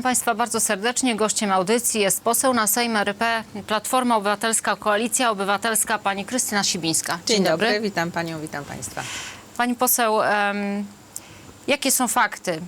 Witam Państwa bardzo serdecznie. Gościem audycji jest poseł na Sejm RP Platforma Obywatelska, Koalicja Obywatelska, pani Krystyna Sibińska. Dzień, dobry. witam panią, witam państwa. Pani poseł, em, jakie są fakty?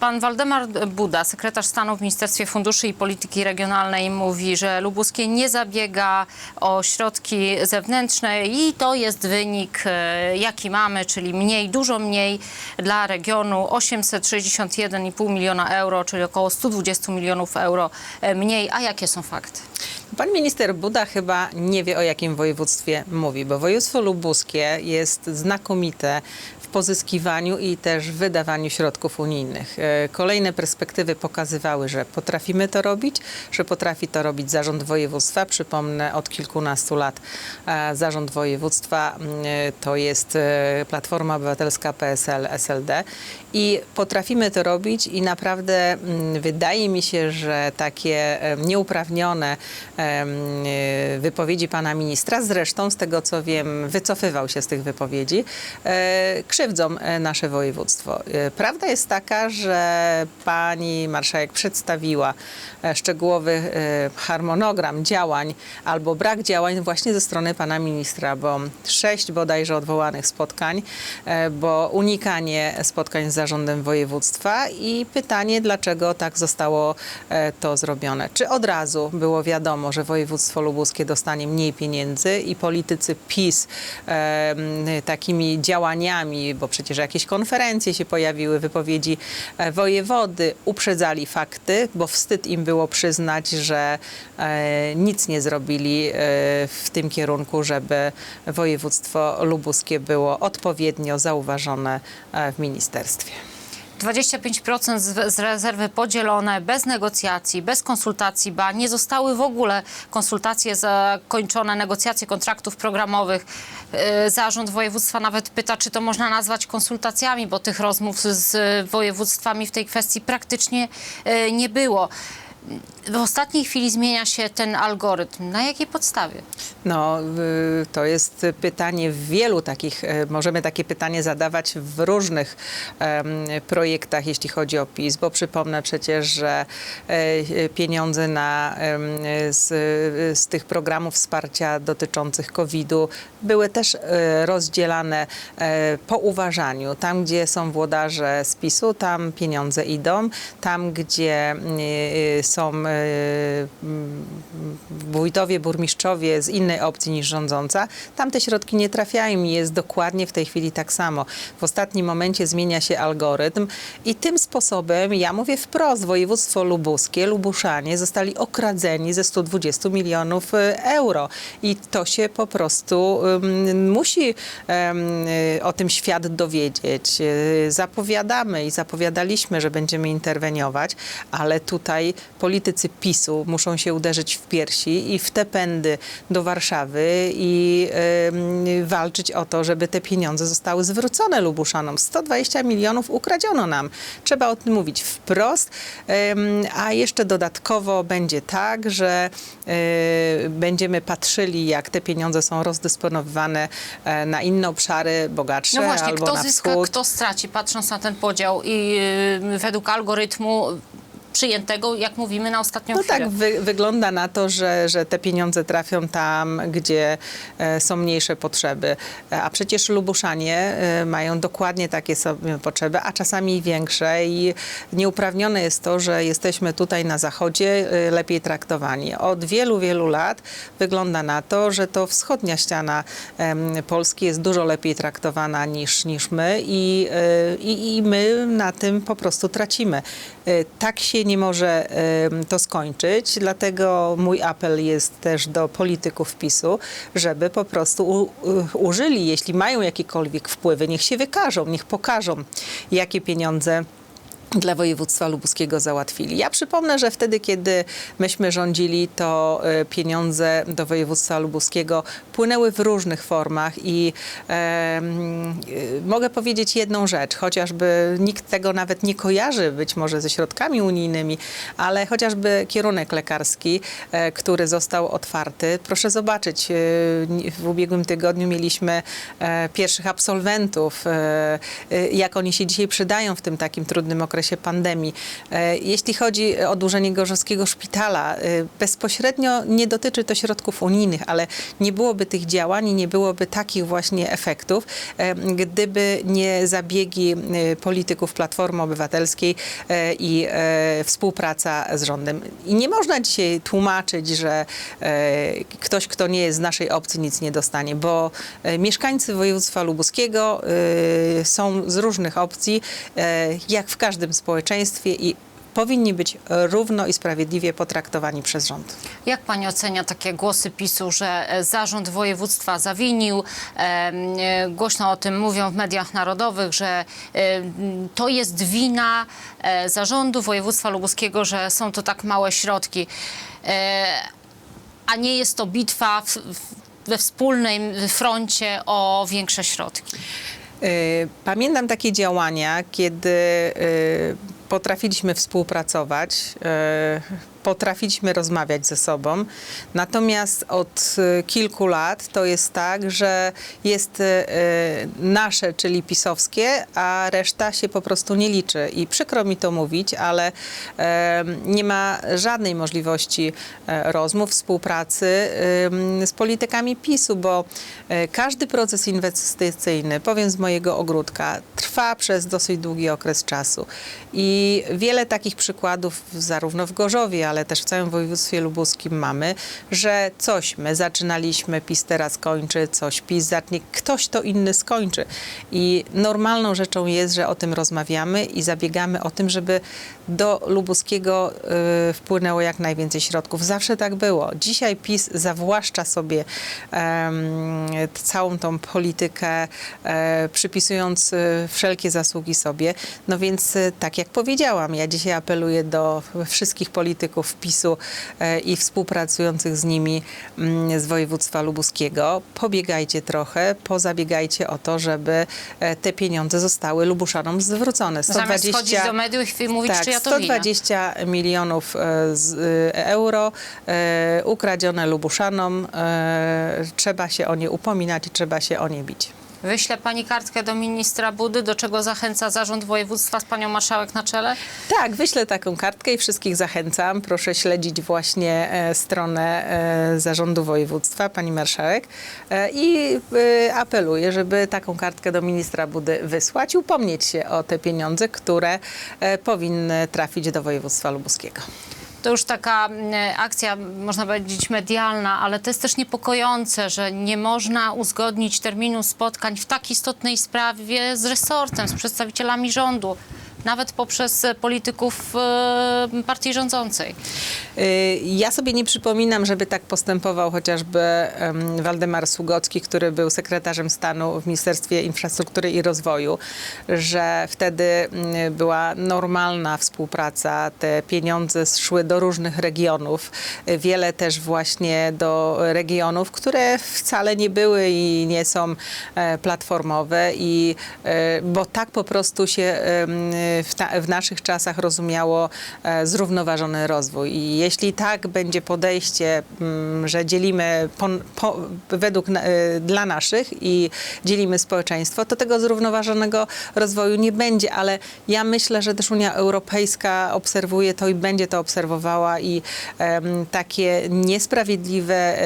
Pan Waldemar Buda, sekretarz stanu w Ministerstwie Funduszy i Polityki Regionalnej, mówi, że Lubuskie nie zabiega o środki zewnętrzne i to jest wynik, e, jaki mamy, czyli mniej, dużo mniej dla regionu 861,5 miliona euro, czyli około 120 milionów euro e, mniej. A jakie są fakty? Pan minister Buda chyba nie wie, o jakim województwie mówi, bo województwo lubuskie jest znakomite pozyskiwaniu i też wydawaniu środków unijnych. E, Kolejne perspektywy pokazywały, że potrafimy to robić, że potrafi to robić zarząd województwa. Przypomnę, od kilkunastu lat e, zarząd województwa mm, e, to jest Platforma Obywatelska PSL, SLD i potrafimy to robić i naprawdę mm, wydaje mi się, że takie nieuprawnione e, wypowiedzi pana ministra, zresztą z tego co wiem, wycofywał się z tych wypowiedzi, krzywdzą e, nasze województwo. E, Prawda jest taka, że pani marszałek przedstawiła e, szczegółowy harmonogram działań albo brak działań właśnie ze strony pana ministra, bo sześć bodajże odwołanych spotkań, bo unikanie spotkań z zarządem województwa i pytanie, dlaczego tak zostało to zrobione. Czy od razu było wiadomo, że województwo lubuskie dostanie mniej pieniędzy i politycy PiS takimi działaniami, bo przecież jakieś konferencje się pojawiły, wypowiedzi e, wojewody uprzedzali fakty, bo wstyd im było przyznać, że e, nic nie zrobili e, w tym kierunku, żeby województwo lubuskie było odpowiednio zauważone w ministerstwie. 25% z, rezerwy podzielone, bez negocjacji, bez konsultacji, ba nie zostały w ogóle konsultacje zakończone, negocjacje kontraktów programowych. Yy, Zarząd województwa nawet pyta, czy to można nazwać konsultacjami, bo tych rozmów z, województwami w tej kwestii praktycznie yy, nie było. W ostatniej chwili zmienia się ten algorytm. Na jakiej podstawie? No, to jest pytanie w wielu takich, e, możemy takie pytanie zadawać w różnych projektach, jeśli chodzi o PiS, bo przypomnę przecież, że e, pieniądze na, z, z tych programów wsparcia dotyczących COVID-u były też e, rozdzielane e, po uważaniu. Tam, gdzie są włodarze z PiSu, tam pieniądze idą. Tam, gdzie e, są e, m, wójtowie, burmistrzowie z innej opcji niż rządząca, tam te środki nie trafiają i jest dokładnie w tej chwili tak samo. W ostatnim momencie zmienia się algorytm i tym sposobem, ja mówię wprost, województwo lubuskie, lubuszanie zostali okradzeni ze 120 milionów e, euro i to się po prostu musi y, o tym świat dowiedzieć. Y, Zapowiadamy i zapowiadaliśmy, że będziemy interweniować, ale tutaj politycy PiSu muszą się uderzyć w piersi i w te pędy do Warszawy i em, walczyć o to, żeby te pieniądze zostały zwrócone Lubuszanom. 120 milionów ukradziono nam. Trzeba o tym mówić wprost, em, a jeszcze dodatkowo będzie tak, że e, będziemy patrzyli, jak te pieniądze są rozdysponowywane e, na inne obszary bogatsze No właśnie, albo kto na zyska, wschód. kto straci, patrząc na ten podział i yy, według algorytmu przyjętego, jak mówimy, na ostatnią No chwilę. tak, wy, wygląda na to, że, że te pieniądze trafią tam, gdzie e, są mniejsze potrzeby. E, A przecież Lubuszanie e, mają dokładnie takie sobie potrzeby, a czasami większe i nieuprawnione jest to, że jesteśmy tutaj na zachodzie e, lepiej traktowani. Od wielu, wielu lat wygląda na to, że to wschodnia ściana em, Polski jest dużo lepiej traktowana niż, niż my i, e, i, i my na tym po prostu tracimy. E, Tak się nie może to skończyć, dlatego mój apel jest też do polityków PiSu, żeby po prostu użyli, jeśli mają jakiekolwiek wpływy, niech się wykażą, niech pokażą, jakie pieniądze dla województwa lubuskiego załatwili. Ja przypomnę, że wtedy, kiedy myśmy rządzili, to e, pieniądze do województwa lubuskiego płynęły w różnych formach i e, mogę powiedzieć jedną rzecz, chociażby nikt tego nawet nie kojarzy być może ze środkami unijnymi, ale chociażby kierunek lekarski, e, który został otwarty. Proszę zobaczyć, e, w ubiegłym tygodniu mieliśmy e, pierwszych absolwentów, e, jak oni się dzisiaj przydają w tym takim trudnym okresie okresie pandemii. E, Jeśli chodzi o oddłużenie Gorzowskiego Szpitala, e, bezpośrednio nie dotyczy to środków unijnych, ale nie byłoby tych działań i nie byłoby takich właśnie efektów, e, gdyby nie zabiegi polityków Platformy Obywatelskiej i współpraca z rządem. I nie można dzisiaj tłumaczyć, że ktoś, kto nie jest z naszej opcji, nic nie dostanie, bo mieszkańcy województwa lubuskiego są z różnych opcji, jak w każdym społeczeństwie i powinni być równo i sprawiedliwie potraktowani przez rząd. Jak pani ocenia takie głosy PiSu, że e, zarząd województwa zawinił? E, Głośno o tym mówią w mediach narodowych, że e, to jest wina zarządu województwa lubuskiego, że są to tak małe środki. A nie jest to bitwa w, we wspólnym froncie o większe środki. Y, Pamiętam takie działania, kiedy y, potrafiliśmy współpracować, y, potrafiliśmy rozmawiać ze sobą. Natomiast od y, kilku lat to jest tak, że jest y, nasze, czyli pisowskie, a reszta się po prostu nie liczy. I przykro mi to mówić, ale y, nie ma żadnej możliwości e, rozmów, współpracy y, z politykami PiSu, bo e, każdy proces inwestycyjny, powiem z mojego ogródka, trwa przez dosyć długi okres czasu. I wiele takich przykładów zarówno w Gorzowie, ale też w całym województwie lubuskim mamy, że coś my zaczynaliśmy, PiS teraz kończy, coś PiS zacznie, ktoś to inny skończy. I normalną rzeczą jest, że o tym rozmawiamy i zabiegamy o tym, żeby do lubuskiego y, wpłynęło jak najwięcej środków. Zawsze tak było. Dzisiaj PiS zawłaszcza sobie em, całą tą politykę, e, przypisując e, wszelkie zasługi sobie. No więc e, tak jak powiedziałam, ja dzisiaj apeluję do wszystkich polityków PiSu e, i współpracujących z nimi mm, z województwa lubuskiego. Pobiegajcie trochę, pozabiegajcie o to, żeby e, te pieniądze zostały Lubuszanom zwrócone. Zamiast chodzić do mediów i mówić, tak, czyja to wina. 120 milionów e, z, euro ukradzione Lubuszanom. Trzeba się o nie upominać i trzeba się o nie bić. Wyśle pani kartkę do ministra Budy, do czego zachęca zarząd województwa z panią marszałek na czele? Tak, wyślę taką kartkę i wszystkich zachęcam. Proszę śledzić właśnie e, stronę e, Zarządu Województwa, pani marszałek. E, I e, apeluję, żeby taką kartkę do ministra Budy wysłać i upomnieć się o te pieniądze, które e, powinny trafić do województwa lubuskiego. To już taka mm, akcja, można powiedzieć, medialna, ale to jest też niepokojące, że nie można uzgodnić terminu spotkań w tak istotnej sprawie z resortem, z przedstawicielami rządu, nawet poprzez e, polityków e, partii rządzącej. Y, Ja sobie nie przypominam, żeby tak postępował chociażby em, Waldemar Sługocki, który był sekretarzem stanu w Ministerstwie Infrastruktury i Rozwoju, że wtedy mm, była normalna współpraca, te pieniądze szły do różnych regionów, wiele też właśnie do regionów, które wcale nie były i nie są e, platformowe. I e, bo tak po prostu się w, ta, w naszych czasach rozumiało e, zrównoważony rozwój. I jeśli tak będzie podejście, mm, że dzielimy po, po, według e, dla naszych i dzielimy społeczeństwo, to tego zrównoważonego rozwoju nie będzie. Ale ja myślę, że też Unia Europejska obserwuje to i będzie to obserwowała i takie niesprawiedliwe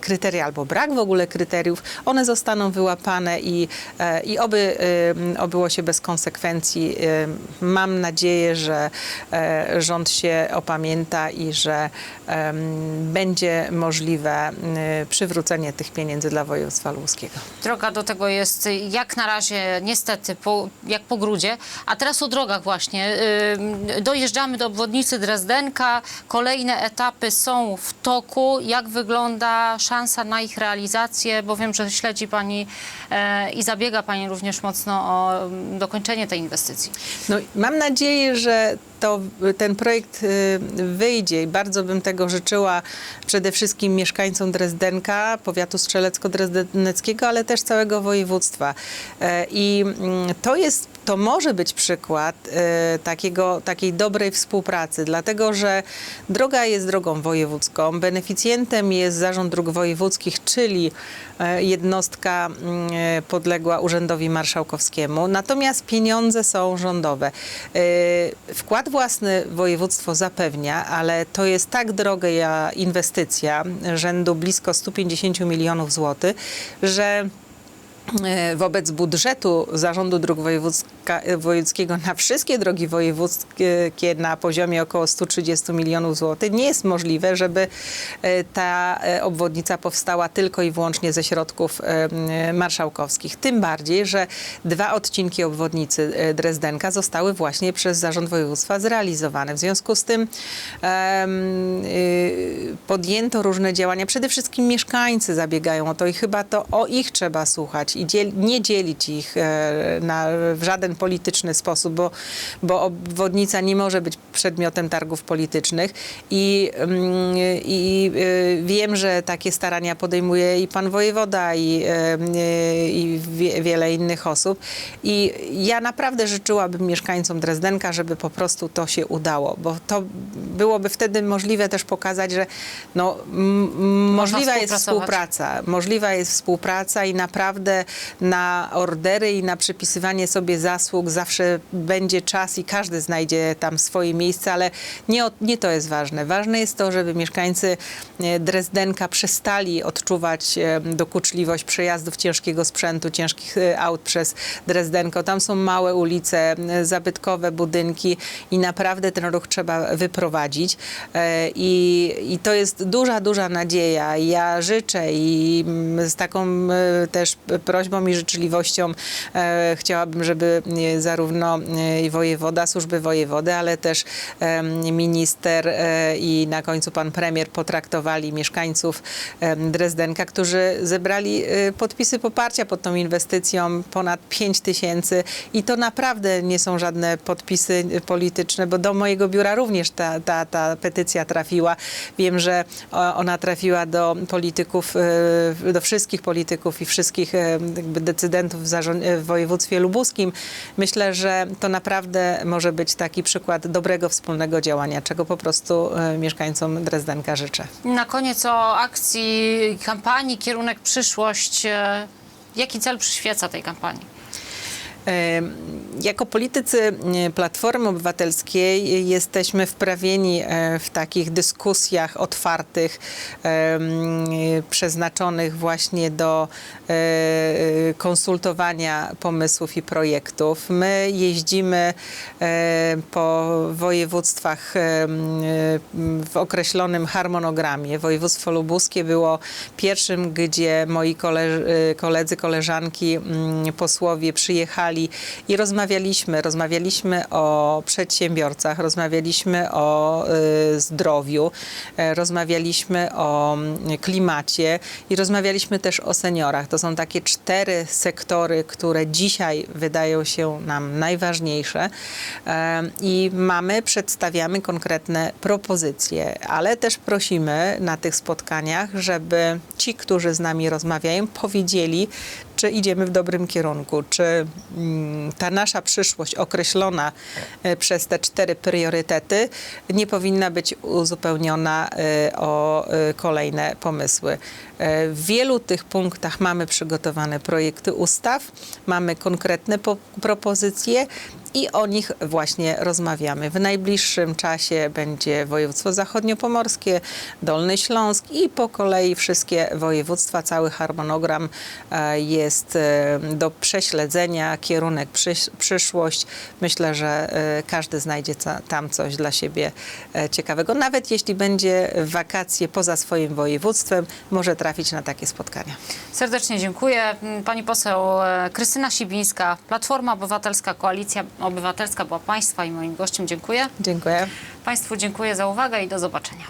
kryteria albo brak w ogóle kryteriów, one zostaną wyłapane i, e, i oby em, obyło się bez konsekwencji. Em, Mam nadzieję, że e, rząd się opamięta i że będzie możliwe przywrócenie tych pieniędzy dla województwa lubuskiego. Droga do tego jest jak na razie niestety po, jak po grudzie. A teraz o drogach właśnie. Dojeżdżamy do obwodnicy Drezdenka. Kolejne etapy są w toku. Jak wygląda szansa na ich realizację? Bo wiem, że śledzi Pani e, i zabiega Pani również mocno o dokończenie tej inwestycji. No, mam nadzieję, że to, ten projekt y, wyjdzie i bardzo bym tego życzyła przede wszystkim mieszkańcom Drezdenka, powiatu strzelecko-drezdeckiego, ale też całego województwa. E, I mm, to jest to może być przykład e, takiego, takiej dobrej współpracy, dlatego że droga jest drogą wojewódzką. Beneficjentem jest Zarząd Dróg Wojewódzkich, czyli e, jednostka mm, e, podległa Urzędowi Marszałkowskiemu. Natomiast pieniądze są rządowe. E, Wkład własny województwo zapewnia, ale to jest tak droga inwestycja rzędu blisko 150 milionów złotych, że wobec budżetu Zarządu Dróg e, Wojewódzkiego na wszystkie drogi wojewódzkie na poziomie około 130 milionów złotych nie jest możliwe, żeby e, ta e, obwodnica powstała tylko i wyłącznie ze środków e, marszałkowskich. Tym bardziej, że dwa odcinki obwodnicy e, Drezdenka zostały właśnie przez Zarząd Województwa zrealizowane. W związku z tym podjęto różne działania. Przede wszystkim mieszkańcy zabiegają o to i chyba to o ich trzeba słuchać i dziel, nie dzielić ich e, na, w żaden polityczny sposób, bo, bo obwodnica nie może być przedmiotem targów politycznych. I, mm, i y, wiem, że takie starania podejmuje i pan wojewoda i, e, i wie, wiele innych osób. I ja naprawdę życzyłabym mieszkańcom Drezdenka, żeby po prostu to się udało, bo to byłoby wtedy możliwe też pokazać, że no, możliwa jest współpraca. Możliwa jest współpraca i naprawdę na ordery i na przypisywanie sobie zasług zawsze będzie czas i każdy znajdzie tam swoje miejsce, ale nie, nie to jest ważne. Ważne jest to, żeby mieszkańcy e, Drezdenka przestali odczuwać e, dokuczliwość przejazdów ciężkiego sprzętu, ciężkich e, aut przez Drezdenko. Tam są małe ulice, zabytkowe budynki i naprawdę ten ruch trzeba wyprowadzić. I, I to jest duża, duża nadzieja. Ja życzę i mm, z taką też prośbą i życzliwością e, chciałabym, żeby e, zarówno e, wojewoda, służby wojewody, ale też minister i na końcu pan premier potraktowali mieszkańców Drezdenka, którzy zebrali podpisy poparcia pod tą inwestycją ponad 5 tysięcy i to naprawdę nie są żadne podpisy polityczne, bo do mojego biura również ta, ta, ta petycja trafiła. Wiem, że ona trafiła do polityków, do wszystkich polityków i wszystkich jakby decydentów w, w województwie lubuskim. Myślę, że to naprawdę może być taki przykład dobrego wspólnego działania, czego po prostu mieszkańcom Drezdenka życzę. Na koniec o akcji, kampanii Kierunek Przyszłość. E, Jaki cel przyświeca tej kampanii? E, Jako politycy e, Platformy Obywatelskiej jesteśmy wprawieni e, w takich dyskusjach otwartych, e, e, przeznaczonych właśnie do e, konsultowania pomysłów i projektów. My jeździmy e, po województwach e, e, w określonym harmonogramie. Województwo lubuskie było pierwszym, gdzie moi kole, e, koledzy, koleżanki, posłowie przyjechali i rozmawialiśmy. Rozmawialiśmy o przedsiębiorcach, rozmawialiśmy o y, zdrowiu, e, rozmawialiśmy o mm, klimacie i rozmawialiśmy też o seniorach. To są takie cztery sektory, które dzisiaj wydają się nam najważniejsze i mamy, przedstawiamy konkretne propozycje, ale też prosimy na tych spotkaniach, żeby ci, którzy z nami rozmawiają, powiedzieli, czy idziemy w dobrym kierunku, czy mm, ta nasza przyszłość określona e, przez te cztery priorytety nie powinna być uzupełniona e, o e, kolejne pomysły. W wielu tych punktach mamy przygotowane projekty ustaw, mamy konkretne po- propozycje i o nich właśnie rozmawiamy. W najbliższym czasie będzie województwo zachodniopomorskie, Dolny Śląsk i po kolei wszystkie województwa, cały harmonogram e, jest e, do prześledzenia, kierunek przysz- przyszłość. Myślę, że e, każdy znajdzie tam coś dla siebie e, ciekawego. Nawet jeśli będzie wakacje poza swoim województwem, może trafić na takie spotkania. Serdecznie dziękuję. Mm, Pani poseł e, Krystyna Sibińska, Platforma Obywatelska, Koalicja Obywatelska była Państwa i moim gościem. Dziękuję. Dziękuję. Państwu dziękuję za uwagę i do zobaczenia.